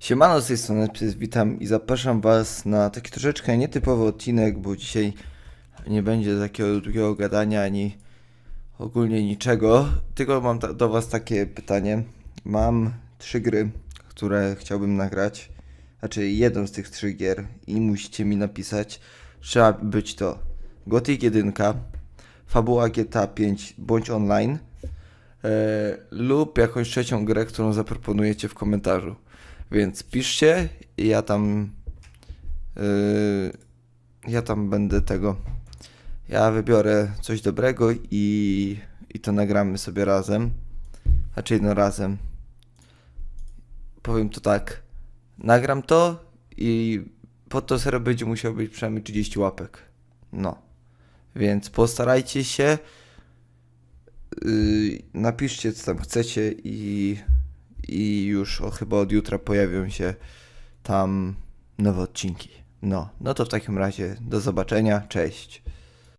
Siemano, z tej strony witam i zapraszam was na taki troszeczkę nietypowy odcinek, bo dzisiaj nie będzie takiego długiego gadania ani ogólnie niczego, tylko mam do was takie pytanie. Mam trzy gry, które chciałbym nagrać, znaczy jedną z tych trzech gier i musicie mi napisać, trzeba być to Gothic 1, Fabuła GTA 5 bądź online e, lub jakąś trzecią grę, którą zaproponujecie w komentarzu. Więc piszcie i ja tam. Yy, ja tam będę tego. Ja wybiorę coś dobrego i, i to nagramy sobie razem. Znaczy jedno razem. Powiem to tak. Nagram to i pod to serio będzie musiało być przynajmniej 30 łapek. No. Więc postarajcie się. Yy, napiszcie co tam chcecie i i już o, chyba od jutra pojawią się tam nowe odcinki. No, no to w takim razie do zobaczenia, cześć.